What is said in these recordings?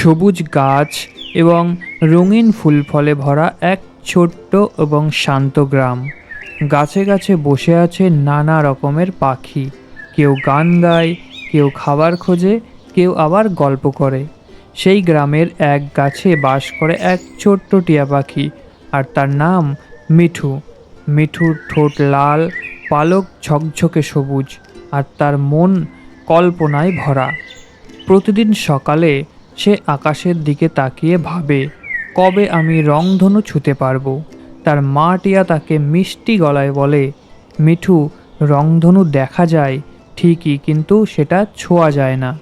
সবুজ গাছ এবং রঙিন ফুল ফলে ভরা এক ছোট্ট এবং শান্ত গ্রাম। গাছে গাছে বসে আছে নানা রকমের পাখি। কেউ গান গায়, কেউ খাবার খোঁজে, কেউ আবার গল্প করে। সেই গ্রামের এক গাছে বাস করে এক ছোট্ট টিয়া পাখি আর তার নাম মিঠু। মিঠুর ঠোঁট লাল, পালক ঝকঝকে সবুজ আর তার মন কল্পনায় ভরা। প্রতিদিন সকালে সে আকাশের দিকে তাকিয়ে ভাবে, কবে আমি রংধনু ছুতে পারব? তার মা টিয়া তাকে মিষ্টি গলায় বলে, মিঠু, রংধনু দেখা যায়, ঠিকই, কিন্তু সেটা ছোঁয়া যায় না।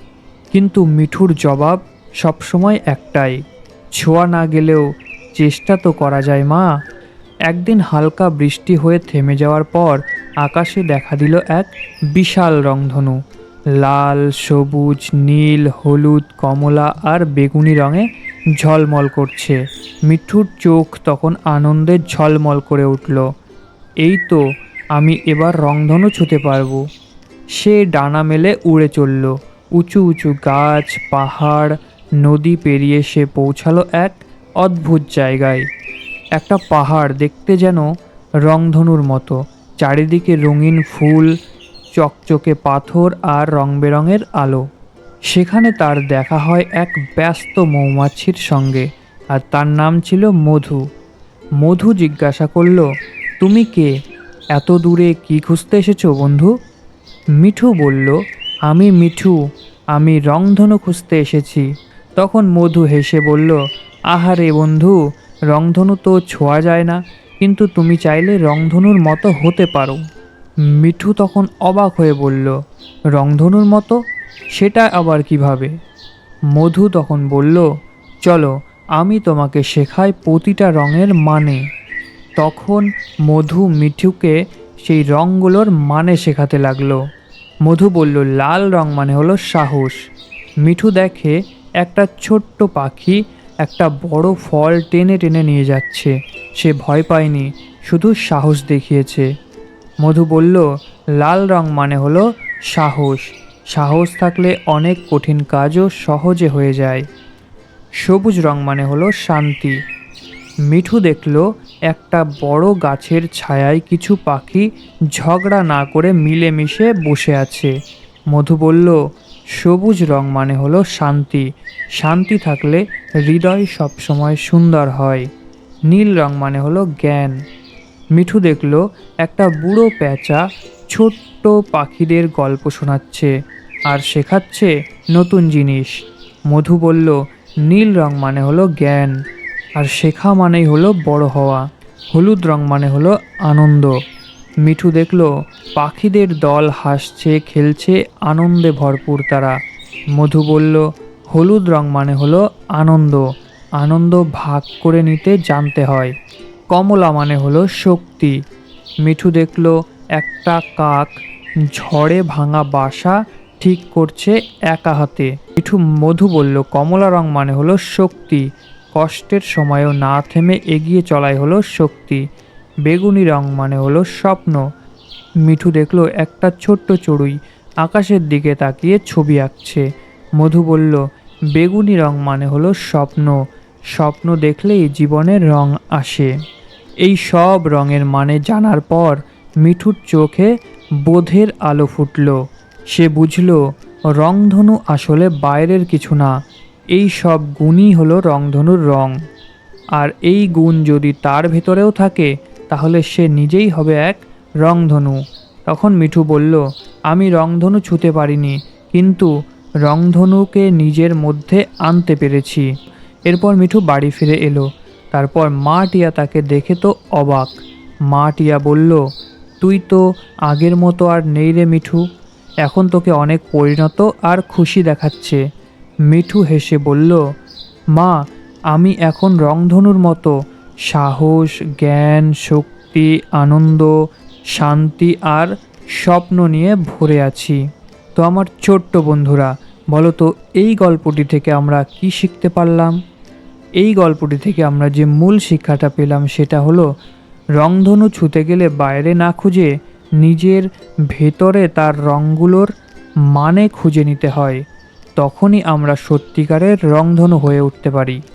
কিন্তু মিঠুর জবাব সবসময় একটাই, ছোঁয়া না গেলেও চেষ্টা তো করা যায় মা। একদিন হালকা বৃষ্টি হয়ে থেমে যাওয়ার পর আকাশে দেখা দিল এক বিশাল রংধনু। লাল, সবুজ, নীল, হলুদ, কমলা আর বেগুনি রঙে ঝলমল করছে। মিঠুর চোখ তখন আনন্দে ঝলমল করে উঠল। এই তো, আমি এবার রংধনু ছুতে পারব। সে ডানা মেলে উড়ে চলল। উঁচু উঁচু গাছ, পাহাড়, নদী পেরিয়ে সে পৌঁছালো এক অদ্ভুত জায়গায়। একটা পাহাড় দেখতে যেন রংধনুর মতো, চারিদিকে রঙিন ফুল চকচকে পাথর আর রং বেরঙের আলো। সেখানে তার দেখা হয় এক ব্যস্ত মৌমাছির সঙ্গে, আর তার নাম ছিল মধু। মধু জিজ্ঞাসা করল, তুমি কে? এত দূরে কি খুঁজতে এসেছ, বন্ধু? মিঠু বলল, আমি মিঠু, আমি রংধনু খুঁজতে এসেছি। তখন মধু হেসে বলল, আহারে বন্ধু, রংধনু তো ছোঁয়া যায় না, কিন্তু তুমি চাইলে রংধনুর মতো হতে পারো। মিঠু তখন অবাক হয়ে বলল, রংধনুর মতো? সেটা আবার কীভাবে? মধু তখন বলল, চলো, আমি তোমাকে শেখাই প্রতিটা রঙের মানে। তখন মধু মিঠুকে সেই রঙগুলোর মানে শেখাতে লাগল। মধু বলল, লাল রং মানে হলো সাহস। মিঠু দেখে একটা ছোট্ট পাখি একটা বড় ফল টেনে টেনে নিয়ে যাচ্ছে। সে ভয় পায়নি, শুধু সাহস দেখিয়েছে। মধু বলল, লাল রং মানে হলো সাহস। সাহস থাকলে অনেক কঠিন কাজও সহজে হয়ে যায়। সবুজ রং মানে হলো শান্তি। মিঠু দেখল, একটা বড় গাছের ছায়ায় কিছু পাখি ঝগড়া না করে মিলেমিশে বসে আছে। মধু বলল, সবুজ রং মানে হলো শান্তি। শান্তি থাকলে হৃদয় সবসময় সুন্দর হয়। নীল রং মানে হলো জ্ঞান। মিঠু দেখল একটা বুড়ো প্যাঁচা ছোট্ট পাখিদের গল্প শোনাচ্ছে আর শেখাচ্ছে নতুন জিনিস। মধু বলল, নীল রং মানে হলো জ্ঞান, আর শেখা মানেই হলো বড় হওয়া, হলুদ রং মানে হলো আনন্দ। মিঠু দেখল, পাখিদের দল হাসছে, খেলছে, আনন্দে ভরপুর তারা। মধু বলল, হলুদ রং মানে হলো আনন্দ আনন্দ ভাগ করে নিতে জানতে হয়। কমলা মানে হলো শক্তি। মিঠু দেখল, একটা কাক ঝড়ে ভাঙা বাসা ঠিক করছে একা হাতে। মিঠু মধু বলল, কমলা রং মানে হলো শক্তি। কষ্টের সময়ও না থেমে এগিয়ে চলাই হলো শক্তি। বেগুনি রং মানে হলো স্বপ্ন। মিঠু দেখল, একটা ছোট্ট চড়ুই আকাশের দিকে তাকিয়ে ছবি আঁকছে। মধু বলল, বেগুনি রং মানে হলো স্বপ্ন। স্বপ্ন দেখলেই জীবনের রং আসে। এই সব রঙের মানে জানার পর মিঠুর চোখে বোধের আলো ফুটল। সে বুঝল, রংধনু আসলে বাইরের কিছু না। এই সব গুণই হলো রংধনুর রং। আর এই গুণ যদি তার ভেতরেও থাকে, তাহলে সে নিজেই হবে এক রংধনু। তখন মিঠু বলল, আমি রংধনু ছুতে পারিনি, কিন্তু রংধনুকে নিজের মধ্যে আনতে পেরেছি। এরপর মিঠু বাড়ি ফিরে এলো। তারপর মা টিয়া তাকে দেখে তো অবাক। মা টিয়া বলল, তুই তো আগের মতো আর নেই রে মিঠু। এখন তোকে অনেক পরিণত আর খুশি দেখাচ্ছে। মিঠু হেসে বলল, মা, আমি এখন রংধনুর মতো। সাহস, জ্ঞান, শক্তি, আনন্দ, শান্তি আর স্বপ্ন নিয়ে ভরে আছি। তো আমার ছোট্ট বন্ধুরা বলো তো, এই গল্পটি থেকে আমরা কি শিখতে পারলাম? এই গল্পটি থেকে আমরা যে মূল শিক্ষাটা পেলাম সেটা হলো, রংধনু ছুতে গেলে বাইরে না খুঁজে নিজের ভেতরে তার রঙগুলোর মানে খুঁজে নিতে হয়, তখনই আমরা সত্যিকারের রংধনু হয়ে উঠতে পারি।